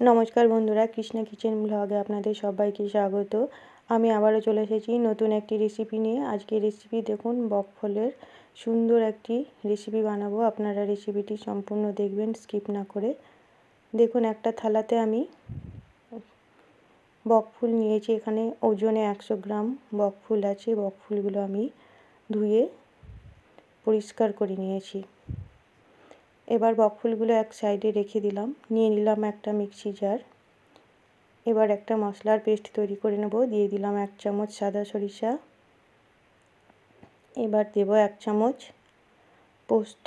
নমস্কার বন্ধুরা, কৃষ্ণা কিচেন ব্লগে আপনাদের সবাইকে স্বাগত। আমি আবারও চলে এসেছি নতুন একটি রেসিপি নিয়ে। আজকে রেসিপি দেখুন বকফলের সুন্দর একটি রেসিপি বানাবো। আপনারা রেসিপিটি সম্পূর্ণ দেখবেন স্কিপ না করে। দেখুন, একটা থালাতে আমি বকফুল নিয়েছি। এখানে ওজনে একশো গ্রাম বকফুল আছে। বকফুলগুলো আমি ধুয়ে পরিষ্কার করে নিয়েছি। এবার বকফুলগুলো এক সাইডে রেখে দিলাম। নিয়ে নিলাম একটা মিক্সি জার। এবার একটা মশলার পেস্ট তৈরি করে নেব। দিয়ে দিলাম এক চামচ সাদা সরিষা। এবার দেব এক চামচ পোস্ত।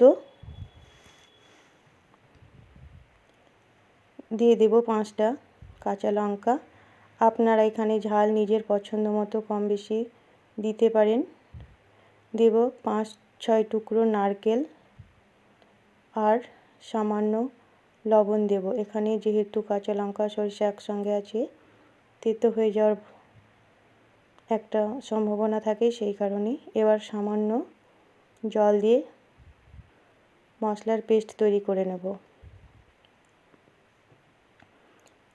দিয়ে দেব পাঁচটা কাঁচা লঙ্কা। আপনারা এখানে ঝাল নিজের পছন্দ মতো কম বেশি দিতে পারেন। দেব পাঁচ ছয় টুকরো নারকেল। আর সামান্য লবণ দেব। এখানে যেহেতু কাঁচা লঙ্কা, সরিষা একসঙ্গে আছে, তেতো হয়ে যাওয়ার একটা সম্ভাবনা থাকে সেই কারণে। এবার সামান্য জল দিয়ে মশলার পেস্ট তৈরি করে নেব।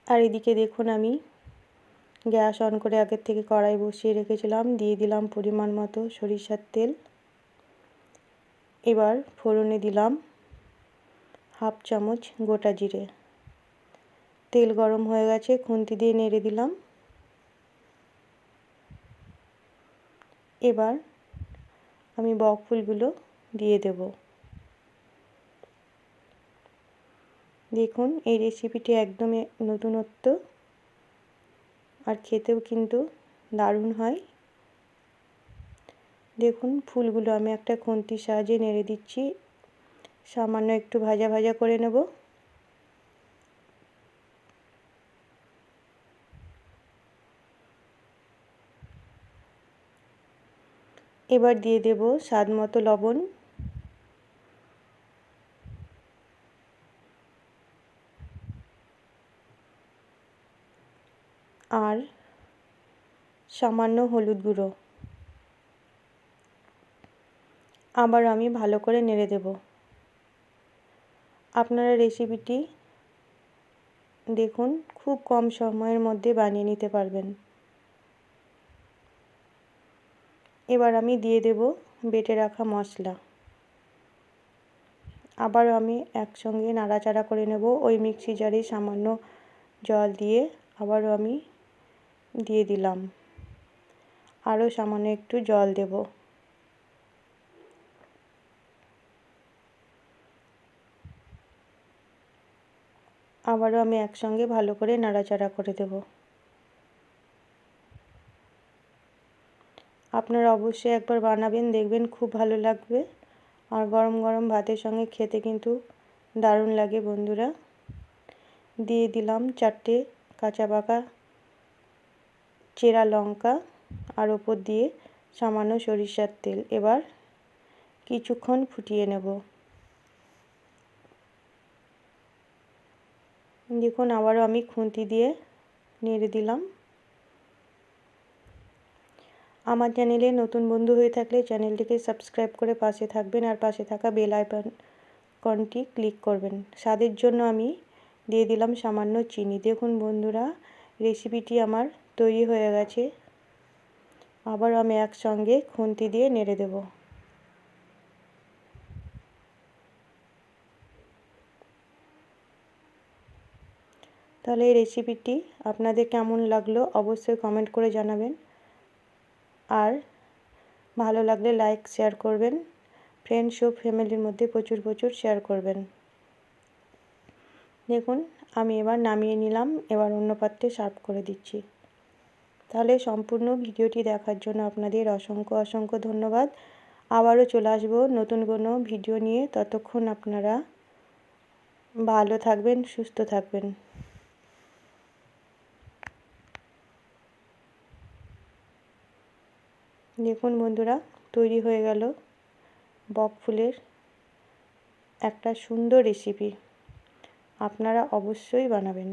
আর এদিকে দেখুন আমি গ্যাস অন করে আগের থেকে কড়াই বসিয়ে রেখেছিলাম। দিয়ে দিলাম পরিমাণ মতো সরিষার তেল। এবার ফোড়নে দিলাম হাফ চামচ গোটা জিরে। তেল গরম হয়ে গেছে, খুন্তি দিয়ে নেড়ে দিলাম। এবার আমি বক ফুলগুলো দিয়ে দেব। দেখুন, এই রেসিপিটি একদমই নতুনত্ব আর খেতেও কিন্তু দারুণ হয়। দেখুন, ফুলগুলো আমি একটা খুন্তির সাহায্যে নেড়ে দিচ্ছি। সামান্য একটু ভাজা ভাজা করে নেব। এবার দিয়ে দেব স্বাদ মতো লবণ। আর সামান্য হলুদ গুঁড়ো। আবার আমি ভালো করে নেড়ে দেব। আপনারা রেসিপিটি দেখুন, খুব কম সময়ের মধ্যে বানিয়ে নিতে পারবেন। এবার আমি দিয়ে দেব বেটে রাখা মশলা। আবার আমি একসঙ্গে নাড়াচাড়া করে নেব, ওই মিক্সি জারে সামান্য জল দিয়ে আবারও আমি দিয়ে দিলাম। আরও সামান্য একটু জল দেব। আবারও আমি একসঙ্গে ভালো করে নাড়াচাড়া করে দেব। আপনারা অবশ্যই একবার বানাবেন, দেখবেন খুব ভালো লাগবে। আর গরম গরম ভাতের সঙ্গে খেতে কিন্তু দারুণ লাগে বন্ধুরা। দিয়ে দিলাম চারটে কাঁচা পাকা চেরা লঙ্কা আর ওপর দিয়ে সামান্য সরিষার তেল। এবার কিছুক্ষণ ফুটিয়ে নেব। দেখুন আবারও আমি খুন্তি দিয়ে নেড়ে দিলাম। আমার চ্যানেলে নতুন বন্ধু হয়ে থাকলে চ্যানেলটিকে সাবস্ক্রাইব করে পাশে থাকবেন আর পাশে থাকা বেল আইকনটি ক্লিক করবেন। স্বাদের জন্য আমি দিয়ে দিলাম সামান্য চিনি। দেখুন বন্ধুরা, রেসিপিটি আমার তৈরি হয়ে গেছে। আবার আমি একসঙ্গে খুন্তি দিয়ে নেড়ে দেব। তাহলে এই রেসিপিটি আপনাদের কেমন লাগল অবশ্যই কমেন্ট করে জানাবেন। আর ভালো লাগলে লাইক শেয়ার করবেন। ফ্রেন্ডস ও ফ্যামিলির মধ্যে প্রচুর প্রচুর শেয়ার করবেন। দেখুন, আমি এবার নামিয়ে নিলাম, এবার অন্য পাত্রে সার্ভ করে দিচ্ছি। তাহলে সম্পূর্ণ ভিডিওটি দেখার জন্য আপনাদের অসংখ্য অসংখ্য ধন্যবাদ। আবারও চলে আসব নতুন কোনো ভিডিও নিয়ে। ততক্ষণ আপনারা ভালো থাকবেন, সুস্থ থাকবেন। দেখুন বন্ধুরা তৈরি হয়ে গেল বক ফুলের একটা সুন্দর রেসিপি আপনারা অবশ্যই বানাবেন।